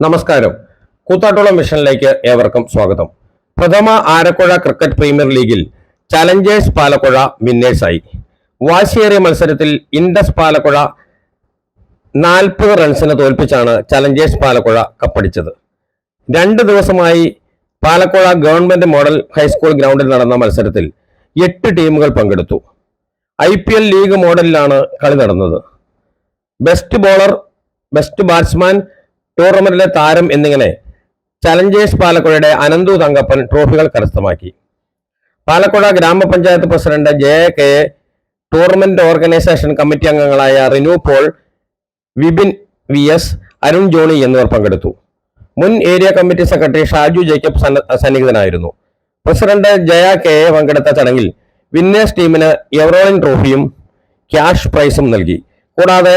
നമസ്കാരം. കൂത്താട്ടുള്ള മിഷനിലേക്ക് ഏവർക്കും സ്വാഗതം. പ്രഥമ ആരക്കുഴ ക്രിക്കറ്റ് പ്രീമിയർ ലീഗിൽ ചലഞ്ചേഴ്സ് പാലക്കുഴ വിന്നേഴ്സായി. വാശിയേറിയ മത്സരത്തിൽ ഇൻഡസ് പാലക്കുഴ നാൽപ്പത് റൺസിന് തോൽപ്പിച്ചാണ് ചലഞ്ചേഴ്സ് പാലക്കുഴ കപ്പടിച്ചത്. രണ്ട് ദിവസമായി പാലക്കുഴ ഗവൺമെന്റ് മോഡൽ ഹൈസ്കൂൾ ഗ്രൗണ്ടിൽ നടന്ന മത്സരത്തിൽ എട്ട് ടീമുകൾ പങ്കെടുത്തു. ഐ ലീഗ് മോഡലിലാണ് കളി നടന്നത്. ബെസ്റ്റ് ബോളർ ബെസ്റ്റ് ബാറ്റ്സ്മാൻ ടൂർണമെന്റിലെ താരം എന്നിങ്ങനെ ചലഞ്ചേഴ്സ് പാലക്കുഴയുടെ അനന്തു തങ്കപ്പൻ ട്രോഫികൾ കരസ്ഥമാക്കി. പാലക്കുഴ ഗ്രാമപഞ്ചായത്ത് president J K tournament organisation committee അംഗങ്ങളായ Rinu Paul Vipin V S Arun Johny എന്നിവർ പങ്കെടുത്തു. മുൻ area committee secretary Shaju Jacob സന്നിഹിതനായിരുന്നു. President Jaya K പങ്കെടുത്ത ചടങ്ങിൽ വിന്നേഴ്സ് ടീമിന് എവറോളിൻ ട്രോഫിയും ക്യാഷ് പ്രൈസും നൽകി. കൂടാതെ